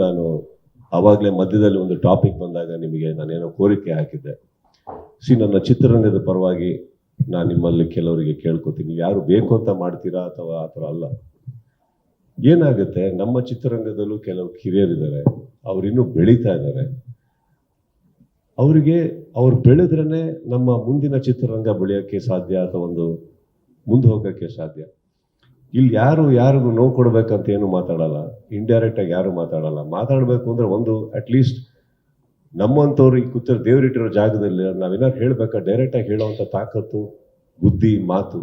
ನಾನು ಆವಾಗಲೇ ಮಧ್ಯದಲ್ಲಿ ಒಂದು ಟಾಪಿಕ್ ಬಂದಾಗ ನಿಮಗೆ ನಾನೇನೋ ಕೋರಿಕೆ ಹಾಕಿದ್ದೆ. ಸಿ, ನನ್ನ ಚಿತ್ರರಂಗದ ಪರವಾಗಿ ನಾನು ನಿಮ್ಮಲ್ಲಿ ಕೆಲವರಿಗೆ ಕೇಳ್ಕೊತೀನಿ. ಯಾರು ಬೇಕು ಅಂತ ಮಾಡ್ತೀರಾ ಅಥವಾ ಆ ಥರ ಅಲ್ಲ? ಏನಾಗುತ್ತೆ? ನಮ್ಮ ಚಿತ್ರರಂಗದಲ್ಲೂ ಕೆಲವು ಕಿರಿಯರಿದ್ದಾರೆ. ಅವ್ರು ಇನ್ನೂ ಬೆಳೀತಾ ಇದ್ದಾರೆ. ಅವರಿಗೆ ಅವ್ರು ಬೆಳೆದ್ರೇ ನಮ್ಮ ಮುಂದಿನ ಚಿತ್ರರಂಗ ಬೆಳೆಯೋಕ್ಕೆ ಸಾಧ್ಯ ಅಥವಾ ಒಂದು ಮುಂದೆ ಹೋಗೋಕ್ಕೆ ಸಾಧ್ಯ? ಇಲ್ಲಿ ಯಾರು ಯಾರಿಗೂ ನೋವು ಕೊಡಬೇಕಂತ ಏನು ಮಾತಾಡಲ್ಲ. ಇಂಡೈರೆಕ್ಟ್ ಆಗಿ ಯಾರು ಮಾತಾಡಲ್ಲ. ಮಾತಾಡಬೇಕು ಅಂದ್ರೆ ಒಂದು ಅಟ್ಲೀಸ್ಟ್ ನಮ್ಮಂಥವ್ರು ಈ ಕೂತಿರೋ ದೇವರಿಟ್ಟಿರೋ ಜಾಗದಲ್ಲಿ ನಾವೇನಾದ್ರು ಹೇಳ್ಬೇಕಾ? ಡೈರೆಕ್ಟ್ ಆಗಿ ಹೇಳೋವಂಥ ತಾಕತ್ತು, ಬುದ್ಧಿ, ಮಾತು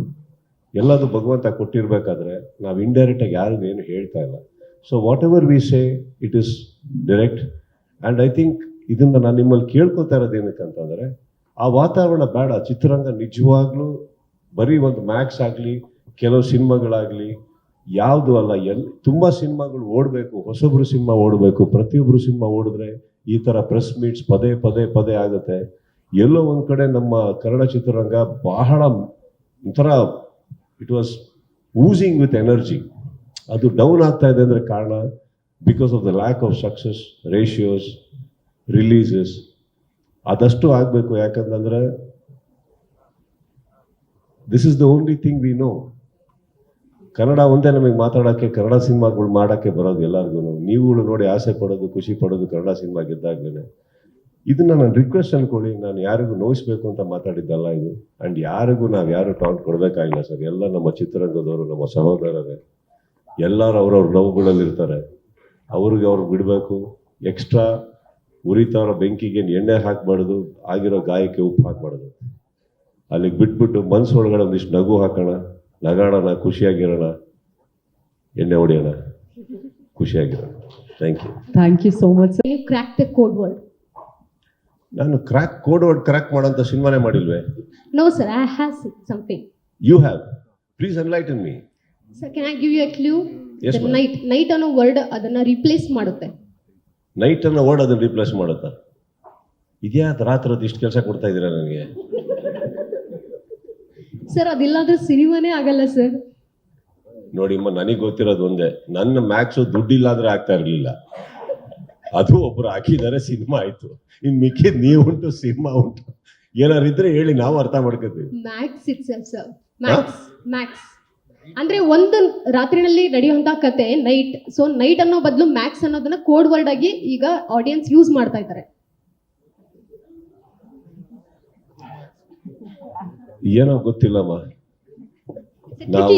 ಎಲ್ಲದು ಭಗವಂತ ಕೊಟ್ಟಿರ್ಬೇಕಾದ್ರೆ ನಾವು ಇಂಡೈರೆಕ್ಟ್ ಆಗಿ ಯಾರಿಗೂ ಏನು ಹೇಳ್ತಾ ಇಲ್ಲ. So whatever we say it is direct and I think ಇದನ್ನ ನಾನು ನಿಮ್ಮಲ್ಲಿ ಕೇಳ್ಕೊತಾ ಇರೋದು ಏನಕ್ಕೆ ಅಂತಂದ್ರೆ, ಆ ವಾತಾವರಣ ಬೇಡ. ಚಿತ್ರರಂಗ ನಿಜವಾಗ್ಲೂ ಬರೀ ಒಂದು ಮ್ಯಾಕ್ಸ್ ಆಗಲಿ ಕೆಲವು ಸಿನಿಮಾಗಳಾಗಲಿ, ಯಾವುದು ಅಲ್ಲ, ಎಲ್, ತುಂಬ ಸಿನಿಮಾಗಳು ಓಡಬೇಕು, ಹೊಸೊಬ್ರು ಸಿನಿಮಾ ಓಡಬೇಕು ಪ್ರತಿಯೊಬ್ಬರು ಸಿನಿಮಾ ಓಡಿದ್ರೆ ಈ ಥರ ಪ್ರೆಸ್ ಮೀಟ್ಸ್ ಪದೇ ಪದೇ ಪದೇ ಆಗುತ್ತೆ. ಎಲ್ಲೋ ಒಂದು ಕಡೆ ನಮ್ಮ ಕನ್ನಡ ಚಿತ್ರರಂಗ ಬಹಳ ಒಂಥರ it was oozing with energy ಅದು ಡೌನ್ ಆಗ್ತಾ ಇದೆ ಅಂದರೆ ಕಾರಣ because of the lack of success ratios releases ಅದಷ್ಟು ಆಗಬೇಕು. ಯಾಕಂತಂದರೆ this is the only thing we know Kannada ಒಂದೇ ನಮಗೆ ಮಾತಾಡೋಕ್ಕೆ, ಕನ್ನಡ ಸಿನಿಮಾಗಳು ಮಾಡೋಕ್ಕೆ ಬರೋದು ಎಲ್ಲರಿಗೂ ನೀವುಗಳು ನೋಡಿ ಆಸೆ ಪಡೋದು, ಖುಷಿ ಪಡೋದು ಕನ್ನಡ ಸಿನಿಮಾ ಗೆದ್ದಾಗ್ಲೇ ಇದನ್ನ ನಾನು ರಿಕ್ವೆಸ್ಟ್ ಅನ್ಕೊಳ್ಳಿ, ನಾನು ಯಾರಿಗೂ ನೋಯಿಸ್ಬೇಕು ಅಂತ ಮಾತಾಡಿದ್ದಲ್ಲ ಇದು. ಆ್ಯಂಡ್ ಯಾರಿಗೂ ನಾವು ಯಾರು ಟೌಂಟ್ ಕೊಡಬೇಕಾಗಿಲ್ಲ ಸರ್. ಎಲ್ಲ ನಮ್ಮ ಚಿತ್ರರಂಗದವರು, ನಮ್ಮ ಸಹೋದರರೇ. ಎಲ್ಲರೂ ಅವ್ರವ್ರ ನೋವುಗಳಲ್ಲಿ ಇರ್ತಾರೆ. ಅವ್ರಿಗೆ ಅವ್ರು ಬಿಡಬೇಕು. ಎಕ್ಸ್ಟ್ರಾ ಉರಿತಾರೋ ಬೆಂಕಿಗೆ ಎಣ್ಣೆ ಹಾಕಬಾರ್ದು, ಆಗಿರೋ ಗಾಯಕ್ಕೆ ಉಪ್ಪು ಹಾಕಬಾರ್ದು. ಅಲ್ಲಿಗೆ ಬಿಟ್ಬಿಟ್ಟು ಮನಸ್ಸು ಒಳಗಡೆ ಒಂದಿಷ್ಟು ನಗು ಹಾಕೋಣ. ನಗಾಡೋಣ ಖುಷಿಯಾಗಿರೋಣ. ಎಣ್ಣೆ ಹೊಡೆಯೋಣ. ಖುಷಿಯಾಗಿರೋಣ. Thank you thank you so much you crack the code word code ನಾನು ಕ್ರ್ಯಾಕ್ ಕೋಡ್ ವರ್ಡ್ ಕ್ರ್ಯಾಕ್ ಮಾಡೋಂಥ ಸಿನಿಮಾನೇ ಮಾಡಿಲ್ವೇ? No sir I have something you have please enlighten me sir can I give you a clue? Yes, night night night, night ಅನ್ನೋ word ಅದನ್ನ replace ಮಾಡುತ್ತೆ. Night ಅನ್ನೋ word ಅದನ್ನ replace ಮಾಡುತ್ತಾ? ಇದ್ಯಾ ರಾತ್ರಿ ಇಷ್ಟು ಕೆಲಸ ಕೊಡ್ತಾ ಇದ್ದೀರಾ ನನಗೆ? ಸರ್ ಅದಿಲ್ಲಾದ್ರೆ ಸಿನಿಮಾನೇ ಆಗಲ್ಲ ಸರ್. ನೋಡಿಮ್ಮ ನನಗೆ ಗೊತ್ತಿರೋದು ಒಂದೇ ನನ್ನ ಮ್ಯಾಕ್ಸು ದುಡ್ಡಿಲ್ಲ ಅಂದ್ರೆ ಆಗ್ತಾ ಇರಲಿಲ್ಲ. ಅದು ಒಬ್ರು ಹಾಕಿದ್ದಾರೆ ಸಿನಿಮಾ ಆಯ್ತು. ಇನ್ ಮಿಕ್ಕಿದ್ ನೀವು ಉಂಟು ಸಿನಿಮಾ ಉಂಟು. ಏನಾರು ಇದ್ರೆ ಹೇಳಿ ನಾವು ಅರ್ಥ ಮಾಡ್ಕೋತೀವಿ. Max it sir max max. ಅಂದ್ರೆ ಒಂದು ರಾತ್ರಿನಲ್ಲಿ ನಡೆಯುವಂತ ಕತೆ ನೈಟ್ ಸೊ ನೈಟ್ ಅನ್ನೋ ಬದಲು ಮ್ಯಾಕ್ಸ್ ಅನ್ನೋದನ್ನ ಕೋಡ್ ವರ್ಡ್ ಆಗಿ ಈಗ ಆಡಿಯನ್ಸ್ ಯೂಸ್ ಮಾಡ್ತಾ ಇದ್ದಾರೆ. ಏನೋ ಗೊತ್ತಿಲ್ಲಮ್ಮ. ನಾವು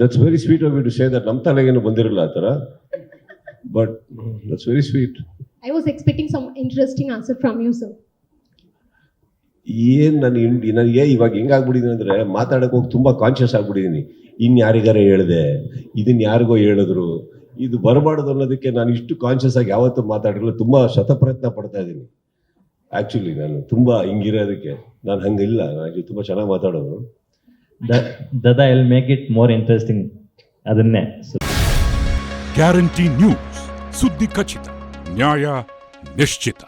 that's very sweet of you to say that ನಮ್ಮ ತಲೆಗೇನು ಬಂದಿರಲ್ಲ ಆ ಥರ. But that's very sweet I was expecting some interesting answer from you sir ಏನು ನಾನು ಇಂಡ್ ನನಗೆ ಇವಾಗ ಹೆಂಗಾಗ್ಬಿಟ್ಟಿದ್ದೀನಿ ಅಂದರೆ ಮಾತಾಡೋಕೆ ಹೋಗಿ ತುಂಬ ಕಾನ್ಷಿಯಸ್ ಆಗ್ಬಿಟ್ಟಿದ್ದೀನಿ ಇನ್ನು ಯಾರಿಗಾರ ಹೇಳಿದೆ? ಇದನ್ನು ಯಾರಿಗೋ ಹೇಳಿದ್ರು? ಇದು ಬರಬಾರ್ದು ಅನ್ನೋದಕ್ಕೆ ನಾನು ಇಷ್ಟು ಕಾನ್ಷಿಯಸ್ ಆಗಿ ಯಾವತ್ತೂ ಮಾತಾಡಿರಲ್ಲ ತುಂಬ ಶತಪ್ರಯತ್ನ ಪಡ್ತಾ ಇದ್ದೀನಿ ಆಕ್ಚುಲಿ ನಾನು ತುಂಬಾ ಹಿಂಗಿರೋದಕ್ಕೆ ನಾನು ಹಂಗಿಲ್ಲ. ನಾನು ತುಂಬಾ ಚೆನ್ನಾಗಿ ಮಾತಾಡೋದು ದದಾ ಎಲ್ ಮೇಕ್ ಇಟ್ ಮೋರ್ ಇಂಟ್ರೆಸ್ಟಿಂಗ್ ಅದನ್ನೇ. ಗ್ಯಾರಂಟಿ ನ್ಯೂಸ್ ಸುದ್ದಿ ಖಚಿತ ನ್ಯಾಯ ನಿಶ್ಚಿತ